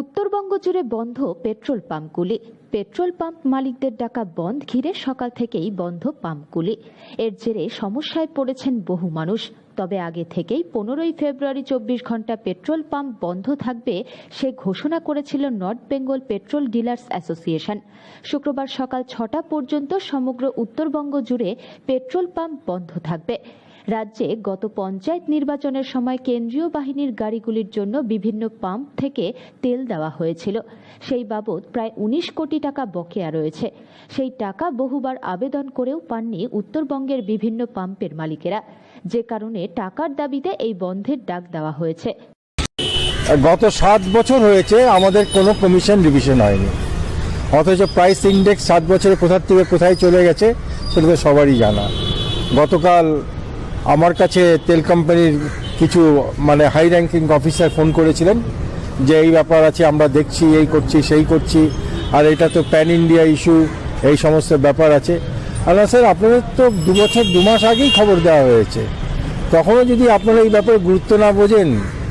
উত্তরবঙ্গ জুড়ে বন্ধ petrol পাম্পগুলি। Petrol pump মালিকদের ডাকা বন্ধ ঘিরে সকাল থেকেই বন্ধ পাম্পগুলি। এর জেরে সমস্যায় পড়েছেন বহু মানুষ। তবে আগে থেকেই পনেরোই ফেব্রুয়ারি চব্বিশ ঘণ্টা পেট্রোল পাম্প বন্ধ থাকবে সে ঘোষণা করেছিল North Bengal petrol dealers association. শুক্রবার সকাল ছটা পর্যন্ত সমগ্র উত্তরবঙ্গ জুড়ে পেট্রোল পাম্প বন্ধ থাকবে। রাজ্যে গত পঞ্চায়েত নির্বাচনের সময় কেন্দ্রীয় বাহিনীর গাড়িগুলির জন্য বিভিন্ন পাম্প থেকে তেল দেওয়া হয়েছিল। সেই বাবদ প্রায় উনিশ কোটি টাকা বকেয়া রয়েছে। সেই টাকা বহুবার আবেদন করেও পাননি উত্তরবঙ্গের বিভিন্ন পাম্পের মালিকেরা। যে কারণে টাকার দাবিতে এই বন্ধের ডাক দেওয়া হয়েছে। গত সাত বছর হয়েছে আমাদের কোনো কমিশন রিভিশন হয়নি। অথচ প্রাইস ইন্ডেক্স সাত বছরে কোথার থেকে কোথায় চলে গেছে সেটা তো সবারই জানা। গতকাল আমার কাছে তেল কোম্পানির কিছু মানে হাই র্যাঙ্কিং অফিসার ফোন করেছিলেন যে এই ব্যাপার আছে, আমরা দেখছি, এই করছি, সেই করছি, আর এটা তো প্যান ইন্ডিয়া ইস্যু এই সমস্ত ব্যাপার আছে। আল্লাহ স্যার, আপনাদের তো দু বছর, দু মাস আগেই খবর দেওয়া হয়েছে। তখনও যদি আপনারা এই ব্যাপারে গুরুত্ব না বোঝেন,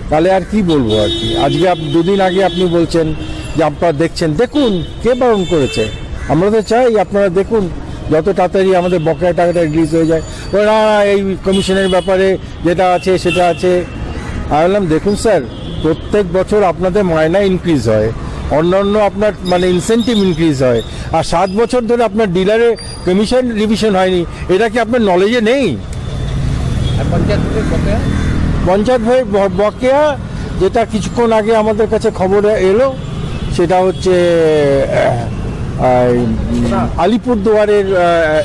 তাহলে আর কি বলব আর কি? আজকে দুদিন আগে আপনি বলছেন যে আপনারা দেখছেন। দেখুন কে বারণ করেছে। আমরা তো চাই আপনারা দেখুন। যত তাড়াতাড়ি আমাদের বকেয়া টাকাটা রিলিজ হয়ে যায়। না, এই কমিশনের ব্যাপারে যেটা আছে সেটা আছে। আমি বললাম দেখুন স্যার প্রত্যেক বছর আপনাদের মায়না ইনক্রিজ হয়। অন্যান্য আপনার মানে ইনসেন্টিভ ইনক্রিজ হয়। আর সাত বছর ধরে আপনার ডিলারে কমিশন রিভিশন হয়নি। এটা কি আপনার নলেজে নেই? পঞ্চায়েত থেকে বকেয়া যেটা কিছুক্ষণ আগে আমাদের কাছে খবর এলো সেটা হচ্ছে আলিপুরদুয়ারের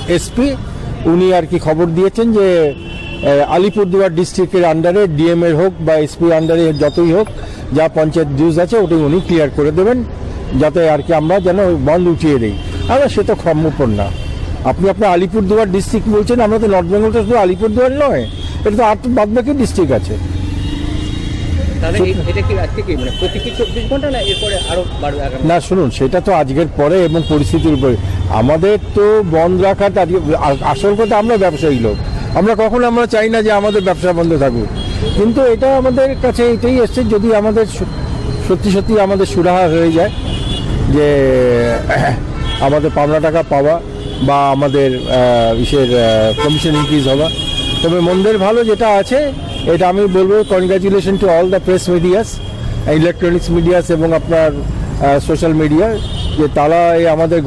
এসপি, উনি আর কি খবর দিয়েছেন যে আলিপুরদুয়ার ডিস্ট্রিক্টের আন্ডারে ডিএম এর হোক বা এসপি আন্ডারে যতই হোক, যা পঞ্চায়েত ডিউজ আছে, ওটাই উনি ক্লিয়ার করে দেবেন, যাতে আর কি আমরা যেন বন্ধ উঠিয়ে দিই। আমরা সে তো সম্ভবপর না আপনি আপনার আলিপুরদুয়ার ডিস্ট্রিক্ট বলছেন, আমরা তো নর্থ বেঙ্গলটা শুধু আলিপুরদুয়ার নয়, এটা তো আট বাদবাকি ডিস্ট্রিক্ট আছে তাহলে এই- এটা কি আজকে কি মানে প্রতি কি চব্বিশ ঘণ্টা না এরপরে আরও বাড়বে আগামী? না শুনুন সেটা তো আজকের পরে এবং পরিস্থিতির উপরে। আমাদের তো বন্ধ আ- আসল কথা আমরা ব্যবসায়ী লোক। আমরা কখনো আমরা চাই না যে আমাদের ব্যবসা বন্ধ থাকুক। কিন্তু এটা আমাদের কাছে এটাই এসছে যদি আমাদের সত্যি সত্যি আমাদের সুরাহা হয়ে যায় যে আমাদের পাওনা টাকা পাওয়া বা আমাদের ইসের কমিশন ইনক্রিজ হওয়া তবে মন্দের ভালো যেটা আছে, এটা আমি বলব congratulation to all the press medias electronics medias এবং আপনার সোশ্যাল মিডিয়া যে তারা এই আমাদের